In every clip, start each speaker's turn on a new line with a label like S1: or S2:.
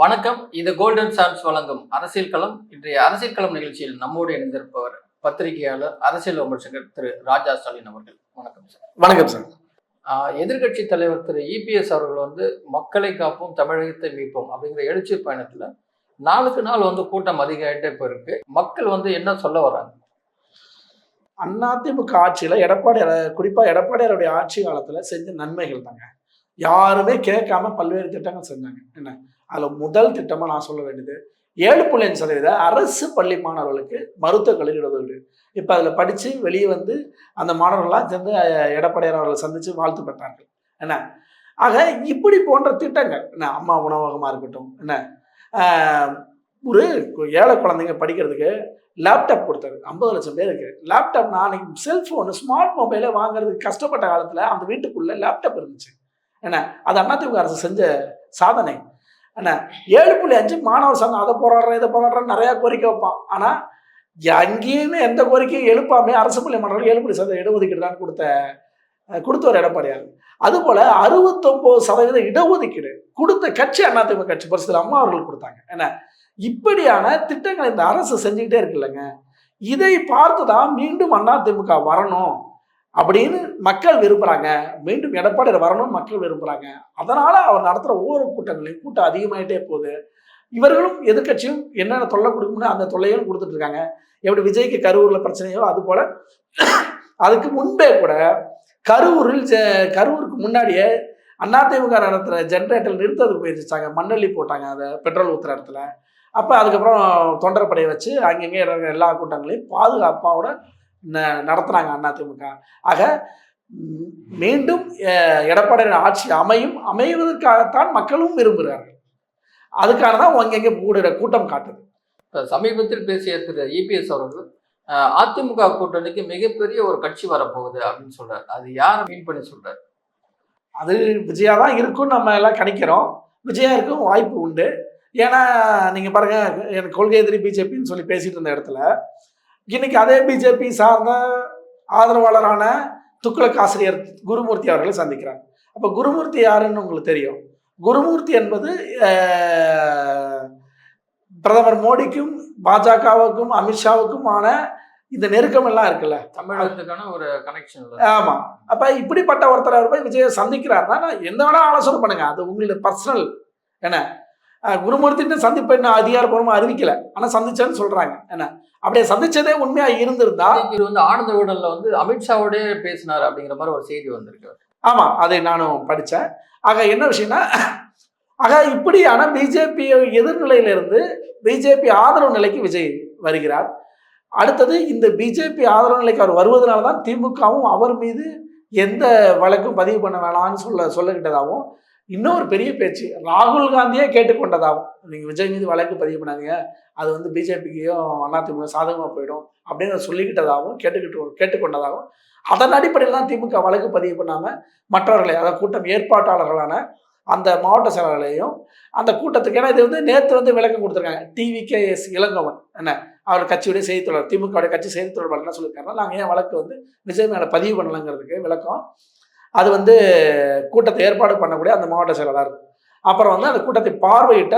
S1: வணக்கம். இது golden chance வழங்கும் அரசியல் களம். இன்றைய அரசியல் களம் நிகழ்ச்சியில் நம்மோடு இணைந்திருப்பவர் பத்திரிகையாளர் அரசியல் விமர்சகர் திரு ராஜா ஸ்டாலின் அவர்கள். வணக்கம் சார்.
S2: வணக்கம் சார்.
S1: ஆஹ் எதிர்க்கட்சி தலைவர் திரு இபிஎஸ் அவர்கள் வந்து மக்களை காப்போம் தமிழகத்தை மீட்போம் அப்படிங்கிற எழுச்சி பயணத்துல நாளுக்கு நாள் வந்து கூட்டம் அதிகமாயிட்டே போயிருக்கு. மக்கள் வந்து என்ன சொல்ல வராங்க?
S2: அதிமுக ஆட்சியில எடப்பாடி குறிப்பா எடப்பாடியாருடைய ஆட்சி காலத்துல செஞ்ச நன்மைகள் தாங்க. யாருமே கேட்காம பல்வேறு திட்டங்கள் செஞ்சாங்க. என்ன? அதில் முதல் திட்டமாக நான் சொல்ல வேண்டியது ஏழு புள்ளி அஞ்சு சதவீத அரசு பள்ளி மாணவர்களுக்கு மருத்துவ கல்வி இடஒதுக்கீடு இப்போ அதில் படித்து வெளியே வந்து அந்த மாணவர்கள்லாம் சேர்ந்து அஹ், எடப்பாடியார் அவர்களை சந்தித்து வாழ்த்து பெற்றார்கள். என்ன? ஆக இப்படி போன்ற திட்டங்கள் என்ன? அம்மா உணவகமாக இருக்கட்டும் என்ன? ஒரு ஏழை குழந்தைங்க படிக்கிறதுக்கு லேப்டாப் கொடுத்தாரு. ஐம்பது லட்சம் பேருக்கு. லேப்டாப் நாளைக்கு செல்ஃபோனு ஸ்மார்ட் மொபைலை வாங்குறதுக்கு கஷ்டப்பட்ட காலத்தில் அந்த வீட்டுக்குள்ளே லேப்டாப் இருந்துச்சு. என்ன? அது அதிமுக அரசு செஞ்ச சாதனை. என்ன? ஏழு புள்ளி அஞ்சு மாணவர் சங்கம் அதை போராடுறேன் இதை போராடுறேன் நிறையா கோரிக்கை வைப்பான். ஆனால் எங்கேயுமே எந்த கோரிக்கையும் எழுப்பாமே அரசு பள்ளி மாணவர்கள் ஏழு புள்ளி சதவீதம் இடஒதுக்கீடு தான் கொடுத்த கொடுத்தவர் எடப்பாடியார் அதுபோல் அறுபத்தொம்போது சதவீத இடஒதுக்கீடு கொடுத்த கட்சி அதிமுக கட்சி பரிசுல அம்மா அவர்கள் கொடுத்தாங்க. என்ன? இப்படியான திட்டங்களை இந்த அரசு செஞ்சுக்கிட்டே இருக்குல்லங்க இதை பார்த்து தான் மீண்டும் அதிமுக வரணும். அப்படின்னு மக்கள் விரும்புகிறாங்க மீண்டும் எடப்பாடியார் வரணும்னு மக்கள் விரும்புகிறாங்க அதனால் அவர் நடத்துகிற ஒவ்வொரு கூட்டங்களையும் கூட்டம் அதிகமாகிட்டே போகுது. இவர்களும் எதிர்க்கட்சியும் என்னென்ன தொல்லை கொடுக்கும்னு அந்த தொல்லையும் கொடுத்துட்ருக்காங்க எப்படி விஜய்க்கு கரூரில் பிரச்சனையோ அது போல அதுக்கு முன்பே கூட கரூரில் ஜ கரூருக்கு முன்னாடியே அதிமுக நடத்துகிற ஜென்ரேட்டர் நிறுத்ததுக்கு போயிருச்சாங்க மண்ணள்ளி போட்டாங்க அதை பெட்ரோல் ஊற்றுற இடத்துல. அப்போ அதுக்கப்புறம் தொண்டர்படையை வச்சு அங்கங்கே இருக்கிற எல்லா கூட்டங்களையும் பாதுகாப்பாவோட நடத்துனாங்க அதிமுக ஆக மீண்டும் எடப்பாடியின் ஆட்சி அமையும் அமைவதற்காகத்தான் மக்களும் விரும்புகிறார்கள். அதுக்கான தான் அங்கங்கே கூடுற கூட்டம் காட்டுது.
S1: இப்ப சமீபத்தில் பேசிய திரு இபிஎஸ் அவர்கள் அதிமுக கூட்டணிக்கு மிகப்பெரிய ஒரு கட்சி வரப்போகுது அப்படின்னு சொல்றாரு. அது யாரை மீன் பண்ணி சொல்றாரு?
S2: அது விஜயா தான் இருக்கும்னு நம்ம எல்லாம் கணிக்கிறோம். விஜயா இருக்கும் வாய்ப்பு உண்டு. ஏன்னா நீங்கள் பாருங்க எனக்கு கொள்கை எதிரி பிஜேபின்னு சொல்லி பேசிட்டு இருந்த இடத்துல இன்னைக்கு அதே பிஜேபி சார்ந்த ஆதரவாளரான துக்ளக் ஆசிரியர் குருமூர்த்தி அவர்களை சந்திக்கிறாங்க. அப்போ குருமூர்த்தி யாருன்னு உங்களுக்கு தெரியும். குருமூர்த்தி என்பது பிரதமர் மோடிக்கும் பாஜகவுக்கும் அமித்ஷாவுக்குமான இந்த நெருக்கம் எல்லாம் இருக்குல்ல.
S1: தமிழகத்துக்கான ஒரு கனெக்ஷன்
S2: ஆமா. அப்ப இப்படிப்பட்ட ஒருத்தர் அவர் போய் விஜயை சந்திக்கிறாருன்னா என்ன வேணா ஆலோசனை பண்ணுங்க. அது உங்களுடைய பர்சனல் என்ன? குருமூர்த்திட்டு சந்திப்பு இன்னும் அதிகாரப்பூர்வமா அறிவிக்கல. ஆனா சந்திச்சேன்னு சொல்றாங்க. என்ன? அப்படியே சந்திச்சதே உண்மையா இருந்திருந்தா
S1: இது வந்து ஆனந்த விடல்ல வந்து அமித்ஷாவோடய பேசினார் அப்படிங்கிற மாதிரி ஒரு செய்தி வந்திருக்கு
S2: ஆமா அதை நானும் படிச்சேன். ஆக என்ன விஷயம்னா ஆக இப்படியான பிஜேபி எதிர்நிலையில இருந்து பிஜேபி ஆதரவு நிலைக்கு விஜய் வருகிறார். அடுத்தது இந்த பிஜேபி ஆதரவு நிலைக்கு அவர் வருவதனால தான் திமுகவும் அவர் மீது எந்த வழக்கும் பதிவு பண்ண வேணாம்னு சொல்ல சொல்லிக்கிட்டதாகவும் இன்னொரு பெரிய பேச்சு ராகுல் காந்தியே கேட்டுக்கொண்டதாகவும் நீங்கள் விஜய் மீது வழக்கு பதிவு பண்ணாதீங்க. அது வந்து பிஜேபிக்கையும் அதிமுக சாதகமாக போயிடும் அப்படின்னு சொல்லிக்கிட்டதாகவும் கேட்டுக்கிட்டு கேட்டுக்கொண்டதாகவும் அதன் அடிப்படையில் தான் திமுக வழக்கு பதிவு பண்ணாமல் மற்றவர்களை அதாவது கூட்டம் ஏற்பாட்டாளர்களான அந்த மாவட்ட செயலாளர்களையும் அந்த கூட்டத்துக்கு ஏன்னா இது வந்து நேற்று வந்து விளக்கம் கொடுத்துருக்காங்க. டிவிகே எஸ் இளங்கவன் என்ன? அவர் கட்சியுடைய செய்தி தொடர் திமுகவுடைய கட்சி செய்தி தொடர்பாளர் என்ன சொல்லியிருக்காருன்னா நாங்கள் ஏன் வழக்கு வந்து விஜய் மேலே பதிவு பண்ணலங்கிறதுக்கு விளக்கம். அது வந்து கூட்டத்தை ஏற்பாடு பண்ணக்கூடிய அந்த மாவட்ட செயலாளர் அப்புறம் வந்து அந்த கூட்டத்தை பார்வையிட்ட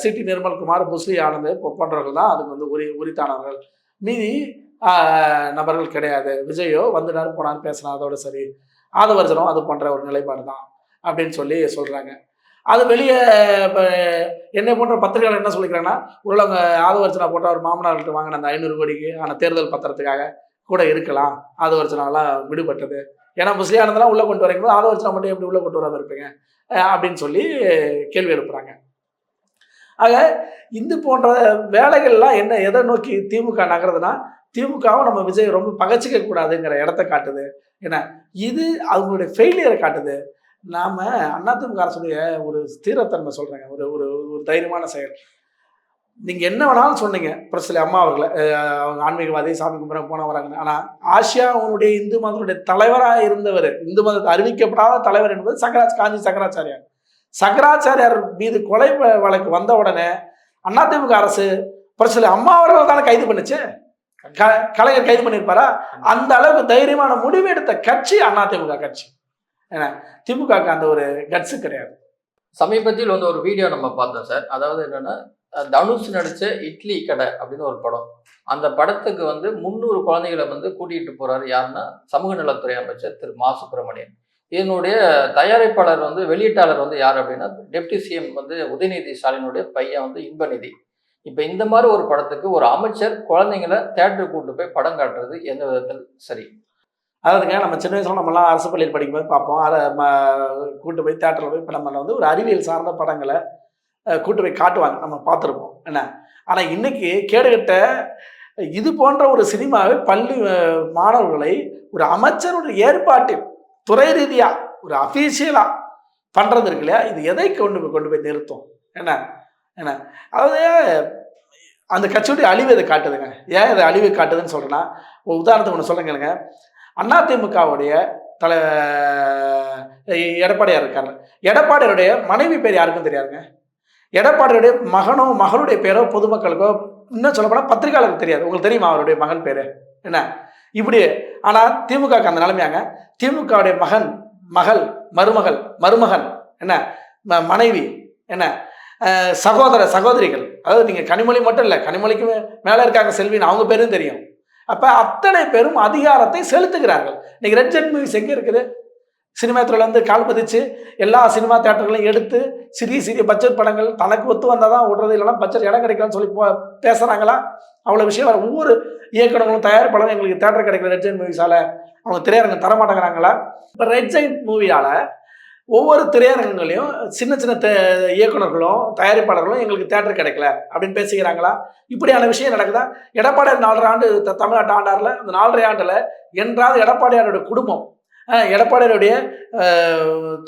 S2: சிடி நிர்மல்குமார் புஸ்லி ஆனந்த் போன்றவர்கள் தான் அதுக்கு வந்து உரி உரித்தானவர்கள். மீதி நபர்கள் கிடையாது. விஜயோ வந்துனார் போனார் பேசினார் அதோட சரி. ஆதவர்ஜனம் அது போன்ற ஒரு நிலைப்பாடு தான் அப்படின்னு சொல்லி சொல்கிறாங்க அது வெளியே இப்போ என்னை போன்ற பத்திரிகையாளர் என்ன சொல்லிக்கிறாங்கன்னா உருளங்க ஆதவர்ச்சனா போன்ற ஒரு மாமனார்கிட்ட வாங்கின அந்த ஐநூறு கோடிக்கு ஆன தேர்தல் பத்திரத்துக்காக கூட இருக்கலாம். ஆதவர்ச்சனாலாம் விடுபட்டது ஏன்னா முஸ்லியானதெல்லாம் உள்ளே கொண்டு வரீங்களோ ஆதவர்ச்சனா மட்டும் எப்படி உள்ளே கொண்டு வராமல் இருப்பீங்க? அப்படின்னு சொல்லி கேள்வி எழுப்புறாங்க. ஆக இது போன்ற வேலைகள்லாம் என்ன எதை நோக்கி திமுக நகருதுன்னா திமுகவும் நம்ம விஜய் ரொம்ப பகச்சிக்க கூடாதுங்கிற இடத்த காட்டுது. ஏன்னா இது அவங்களுடைய ஃபெயிலியரை காட்டுது. நாம அதிமுக அரசுடைய ஒரு ஸ்திரத்தன்மை சொல்றேங்க. ஒரு ஒரு ஒரு தைரியமான செயல். நீங்கள் என்ன வேணாலும் சொன்னீங்க. பிரசில அம்மா அவர்களை அவங்க ஆன்மீகவாதி சாமி கும்பிட போன வராங்க ஆனால் ஆசியா அவனுடைய இந்து மதத்துடைய தலைவராக இருந்தவர் இந்து மதத்தை அறிவிக்கப்படாத தலைவர் என்பது சங்கராஜ் காஞ்சி சங்கராச்சாரியார். சங்கராச்சாரியார் மீது கொலை வழக்கு வந்த உடனே அதிமுக அரசு பிரசில அம்மா அவர்கள் தானே கைது பண்ணுச்சு? க- கலைஞர் கைது பண்ணியிருப்பாரா அந்த அளவுக்கு தைரியமான முடிவு எடுத்த கட்சி அதிமுக கட்சி. ஏன்னா திமுகவுக்கு அந்த ஒரு கட்ஸு கிடையாது.
S1: சமீபத்தில் வந்து ஒரு வீடியோ நம்ம பார்த்தோம் சார். அதாவது என்னன்னா தனுஷ் நடித்த இட்லி கடை அப்படின்னு ஒரு படம். அந்த படத்துக்கு வந்து முந்நூறு குழந்தைகளை வந்து கூட்டிகிட்டு போகிறாரு யாருன்னா சமூக நலத்துறை அமைச்சர் திரு மா சுப்பிரமணியன். இதனுடைய தயாரிப்பாளர் வந்து வெளியீட்டாளர் வந்து யார் அப்படின்னா டெப்டி சிஎம் வந்து உதயநிதி ஸ்டாலினுடைய பையன் வந்து இன்பநிதி. இப்போ இந்த மாதிரி ஒரு படத்துக்கு ஒரு அமைச்சர் குழந்தைங்கள தேட்டருக்கு கூட்டு போய் படம் காட்டுறது எந்த விதத்தில் சரி?
S2: அதாவதுங்க நம்ம சின்ன வயசுல நம்மலாம் அரசு பள்ளியில் படிக்கும்போது பார்ப்போம். அதை கூட்டு போய் தேட்டரில் போய் இப்போ நம்ம வந்து ஒரு அறிவியல் சார்ந்த படங்களை அஹ், காட்டுவாங்க. நம்ம பார்த்துருப்போம். என்ன? ஆனால் இன்னைக்கு கேடுகட்ட இது போன்ற ஒரு சினிமாவை பள்ளி மாணவர்களை ஒரு அமைச்சருடைய ஏற்பாட்டில் துறை ரீதியாக ஒரு அஃபீஷியலாக பண்ணுறது இருக்கு இல்லையா? இது எதை கொண்டு போய் கொண்டு போய் நிறுத்தும்? என்ன? என்ன? அதாவது அந்த கட்சியுடைய அழிவு இதை காட்டுதுங்க. ஏன் இதை அழிவு காட்டுதுன்னு சொல்கிறேன்னா உதாரணத்துக்கு ஒன்று சொல்லுங்க அதிமுகவுடைய தலை எடப்பாடியார் இருக்காரு எடப்பாடியாருடைய மனைவி பேர் யாருக்கும் தெரியாதுங்க? எடப்பாடியுடைய மகனோ மகளுடைய பேரோ பொதுமக்களுக்கோ இன்னும் சொல்லப்போனால் பத்திரிகையாளருக்கு தெரியாது. உங்களுக்கு தெரியுமா அவருடைய மகன் பேர்? என்ன? இப்படி. ஆனால் திமுகவுக்கு அந்த நிலைமையாங்க. திமுகவுடைய மகன் மகள் மருமகள் மருமகன் என்ன? மனைவி என்ன? சகோதர சகோதரிகள். அதாவது நீங்கள் கனிமொழி மட்டும் இல்லை கனிமொழிக்கு மேலே இருக்காங்க செல்வின்னு அவங்க பேரும் தெரியும். அப்போ அத்தனை பேரும் அதிகாரத்தை செலுத்துகிறார்கள். இன்னைக்கு ரெட் ஜெட் மூவிஸ் எங்கே இருக்குது? சினிமா துறையிலேருந்து கால் பதிச்சு எல்லா சினிமா தேட்டர்களையும் எடுத்து சிறிய சிறிய பட்ஜெட் படங்கள் தனக்கு ஒத்து வந்தால் தான் விடுறது இல்லைன்னா பட்ஜெட் இடம் கிடைக்கலன்னு சொல்லி போ பேசுகிறாங்களா அவ்வளோ விஷயம் வர ஒவ்வொரு இயக்குனர்களும் தயாரிப்பாளரும் எங்களுக்கு தேட்டர் கிடைக்கல ரெட் ஜெயின் மூவிஸால் அவங்க திரையரங்கம் தர மாட்டேங்கிறாங்களா? இப்போ ரெட் ஜெயின் மூவியால் ஒவ்வொரு திரையரங்கங்களையும் சின்ன சின்ன தே இயக்குனர்களும் தயாரிப்பாளர்களும் எங்களுக்கு தேட்டர் கிடைக்கல அப்படின்னு பேசிக்கிறாங்களா? இப்படியான விஷயம் நடக்குதா? எடப்பாடியார் நாலரை ஆண்டு த- தமிழ்நாட்டு ஆண்டாரில் அந்த நாலரை ஆண்டில் என்றாவது எடப்பாடியாரோட குடும்பம் எடப்பாடியாருடைய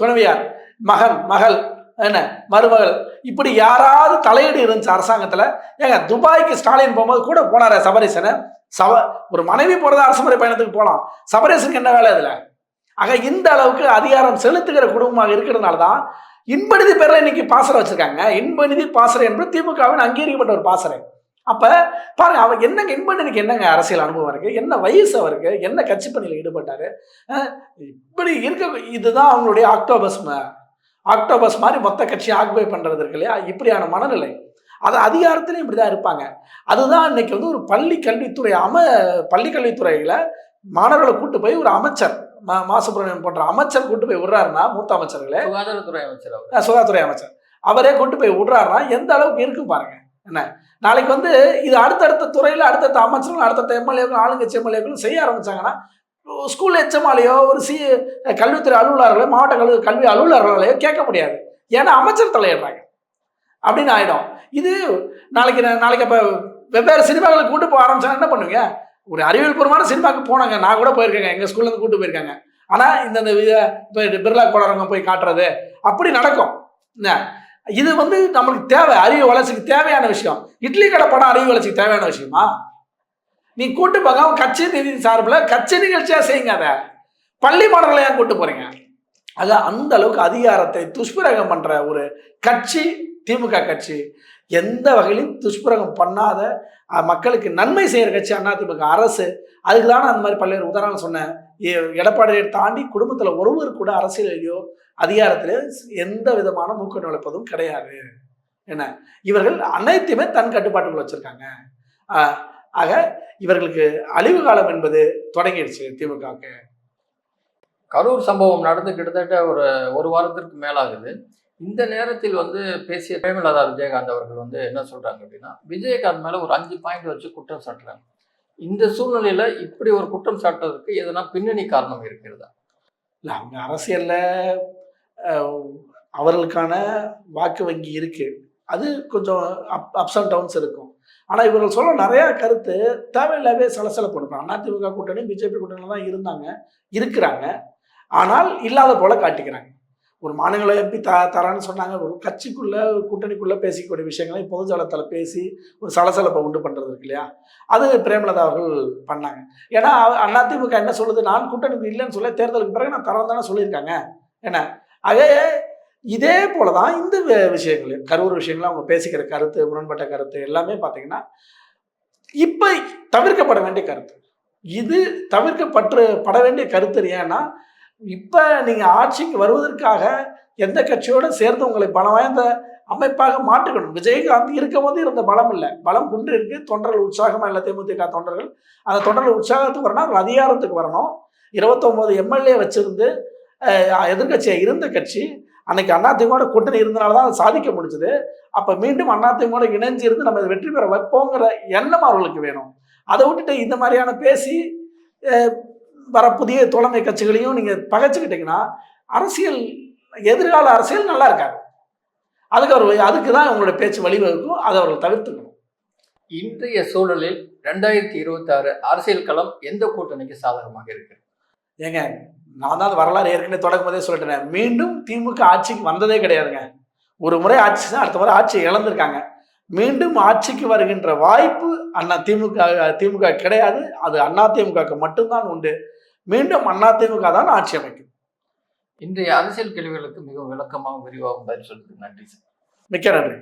S2: துணைவியார் மகன் மகள் என்ன மருமகள் இப்படி யாராவது தலையீடு இருந்துச்சு அரசாங்கத்தில். ஏங்க துபாய்க்கு ஸ்டாலின் போகும்போது கூட போனார் சபரீசனை. சப ஒரு மனைவி போகிறது அரசுமுறை பயணத்துக்கு போகலாம் சபரீசனுக்கு என்ன வேலை இதில்? ஆக இந்த அளவுக்கு அதிகாரம் செலுத்துகிற குடும்பமாக இருக்கிறதுனால தான் இன்பநிதி பேரில் இன்னைக்கு பாசறை வச்சுருக்காங்க. இன்பநிதி பாசறை என்பது திமுகவின் அங்கீகரிக்கப்பட்ட ஒரு பாசறை. அப்ப பாருங்க அவர் என்னங்க இன்பநிதிக்கு என்னங்க அரசியல் அனுபவம் இருக்கு? என்ன வயசு அவருக்கு? என்ன கட்சி பணியில் ஈடுபட்டாரு? இப்படி இருக்க இதுதான் அவங்களுடைய ஆக்டோபஸ் ம- ஆக்டோபஸ் மாதிரி மொத்த கட்சி ஆக்குபை பண்றது இருக்கு இல்லையா? இப்படியான மனநிலை. அது அதிகாரத்திலையும் இப்படி தான் இருப்பாங்க. அதுதான் இன்னைக்கு வந்து ஒரு பள்ளி கல்வித்துறை அம பள்ளி கல்வித்துறையில மாணவர்களை கூட்டு போய் ஒரு அமைச்சர் மா மா சுப்பிரமணியன் போன்ற அமைச்சர் கூட்டு போய் விடுறாருன்னா மூத்த அமைச்சர்களே.
S1: சுகாதாரத்துறை அமைச்சர்
S2: சுகாதாரத்துறை அமைச்சர். அவரே கொண்டு போய் விடுறாருன்னா எந்த அளவுக்கு இருக்கு பாருங்க. என்ன? நாளைக்கு வந்து இது அடுத்தடுத்த துறையில் அடுத்தடுத்த அமைச்சர்கள் அடுத்தடுத்த எம்எல்ஏக்கள் ஆளுங்கட்சி எம்எல்ஏக்களும் செய்ய ஆரம்பிச்சாங்கன்னா ஸ்கூல் எச்எம்ஆலையோ ஒரு சி கல்வித்துறை அலுவலர்களோ மாவட்ட கல்வி கல்வி அலுவலர்களையோ கேட்க முடியாது. ஏன்னா அமைச்சர் தலையிடுறாங்க. அப்படின்னு ஆகிடும் இது நாளைக்கு நான் நாளைக்கு அப்போ வெவ்வேறு சினிமாக்களை கூட்டு போக ஆரம்பிச்சாங்கன்னா என்ன பண்ணுவீங்க? ஒரு அறிவியல் பூர்வமான சினிமாவுக்கு போனாங்க. நான் கூட போயிருக்கேங்க. எங்கள் ஸ்கூல்லேருந்து கூட்டு போயிருக்காங்க. ஆனால் இந்தந்த வித- இப்போ பிர்லா கோடரங்கம் போய் காட்டுறது. அப்படி நடக்கும். என்ன? இது வந்து நம்மளுக்கு தேவை அறிவு வளர்ச்சிக்கு தேவையான விஷயம். இட்லி கடை படம் அறிவு வளர்ச்சிக்கு தேவையான விஷயமா? நீ கூட்டு போகாம கட்சி நிதி சார்பில் கட்சி நிகழ்ச்சியாக செய்யுங்க அதை. பள்ளி மாணவர்களை ஏன் கூட்டு போறீங்க? அது அந்த அளவுக்கு அதிகாரத்தை துஷ்பிரகம் பண்ற ஒரு கட்சி திமுக கட்சி. எந்த வகையிலும் துஷ்பிரகம் பண்ணாத மக்களுக்கு நன்மை செய்யற கட்சி அதிமுக அரசு. அதுக்கு தானே அந்த மாதிரி பல்வேறு உதாரணம் சொன்னேன். எடப்பாடியை தாண்டி குடும்பத்துல ஒருவர் கூட அரசியலையோ அதிகாரத்திலே எந்த விதமான மூக்க நுழைப்பதும் கிடையாது. என்ன? இவர்கள் அனைத்துமே தன் கட்டுப்பாட்டுக்குள்ள வச்சிருக்காங்க. ஆக இவர்களுக்கு அழிவு காலம் என்பது தொடங்கிடுச்சு திமுகவுக்கு.
S1: கரூர் சம்பவம் நடந்து கிட்டத்தட்ட ஒரு ஒரு வாரத்திற்கு மேலாகுது. இந்த நேரத்தில் வந்து பேசிய பிரேமலதா விஜயகாந்த் அவர்கள் வந்து என்ன சொல்றாங்க அப்படின்னா விஜயகாந்த் மேல ஒரு அஞ்சு பாயிண்ட் வச்சு குற்றம் சாட்டுறாங்க. இந்த சூழ்நிலையில இப்படி ஒரு குற்றம் சாட்டுறதுக்கு எதனா பின்னணி காரணம் இருக்கிறதா?
S2: இல்லை அவங்க அரசியல்ல அவர்களுக்கான வாக்கு வங்கி இருக்கு. அது கொஞ்சம் அப் அப்ஸ் அண்ட் டவுன்ஸ் இருக்கும். ஆனால் இவர்கள் சொல்ல நிறையா கருத்து தேவையில்லாவே சலசலப்பு பண்ணுறாங்க அதிமுக கூட்டணி பிஜேபி கூட்டணியில் தான் இருந்தாங்க இருக்கிறாங்க. ஆனால் இல்லாத போல காட்டிக்கிறாங்க. ஒரு மாநில எம்பி த தரான்னு சொன்னாங்க. ஒரு கட்சிக்குள்ளே கூட்டணிக்குள்ளே பேசிக்கக்கூடிய விஷயங்களை பொதுஜலத்தில் பேசி ஒரு சலசலப்பை உண்டு பண்ணுறது இருக்கு இல்லையா? அது பிரேமலதா அவர்கள் பண்ணாங்க. ஏன்னா அவ- அதிமுக என்ன சொல்லுது? நான் கூட்டணி இல்லைன்னு சொல்ல தேர்தலுக்கு பிறகு நான் தரம் தானே சொல்லியிருக்காங்க. என்ன? ஆக இதே போல தான் இந்த விஷயங்கள் கரூர் விஷயங்களும் அவங்க பேசிக்கிற கருத்து முரண்பட்ட கருத்து எல்லாமே பார்த்தீங்கன்னா இப்போ தவிர்க்கப்பட வேண்டிய கருத்து. இது தவிர்க்கப்பட்டு பட வேண்டிய கருத்து ஏன்னா இப்போ நீங்கள் ஆட்சிக்கு வருவதற்காக எந்த கட்சியோடு சேர்ந்து உங்களை பலம் வாய்ந்த அமைப்பாக மாற்றுக்கணும்? விஜயகாந்த் இருக்கும் போது இருந்த பலம் இல்லை. பலம் குன்று இருக்கு தொண்டர்கள் உற்சாகமாக இல்லை தேமுதிக தொண்டர்கள். அந்த தொண்டர்கள் உற்சாகத்துக்கு வரணும். அவங்க அதிகாரத்துக்கு வரணும். இருபத்தொம்போது எம்எல்ஏ வச்சிருந்து எதிர்கட்சியாக இருந்த கட்சி அன்னைக்கு அதிமுக கூட்டணி இருந்தனால தான் அதை சாதிக்க முடிஞ்சது. அப்போ மீண்டும் அதிமுக இணைஞ்சு இருந்து நம்ம இதை வெற்றி பெற வைப்போங்கிற எண்ணம் அவர்களுக்கு வேணும். அதை விட்டுட்டு இந்த மாதிரியான பேசி வர புதிய தோழமை கட்சிகளையும் நீங்க பகைச்சுக்கிட்டீங்கன்னா அரசியல் எதிர்கால அரசியல் நல்லா இருக்காது. அதுக்கு அவர் அதுக்கு தான் உங்களுடைய பேச்சு வழிவகுக்கும் அதை அவர்கள் தவிர்த்துக்கணும்.
S1: இன்றைய சூழலில் ரெண்டாயிரத்தி இருபத்தி ஆறு அரசியல் களம் எந்த கூட்டணிக்கு சாதகமாக இருக்கு
S2: ஏங்க நான் தான் வரலாறு ஏற்கனவே தொடங்கும் போதே சொல்லிட்டேன். மீண்டும் திமுக ஆட்சிக்கு வந்ததே கிடையாதுங்க. ஒரு முறை ஆட்சி தான் அடுத்த முறை ஆட்சியை இழந்திருக்காங்க. மீண்டும் ஆட்சிக்கு வருகின்ற வாய்ப்பு அண்ணா திமுக திமுக கிடையாது. அது அண்ணா திமுகவுக்கு மட்டும்தான் உண்டு. மீண்டும் அண்ணா திமுக தான் ஆட்சி அமைக்கும்.
S1: இன்றைய அரசியல் கேள்விகளுக்கு மிகவும் விளக்கமாகவும் விரிவாகவும் பதில் சொல்றதுக்கு நன்றி சார்.
S2: மிக்க நன்றி.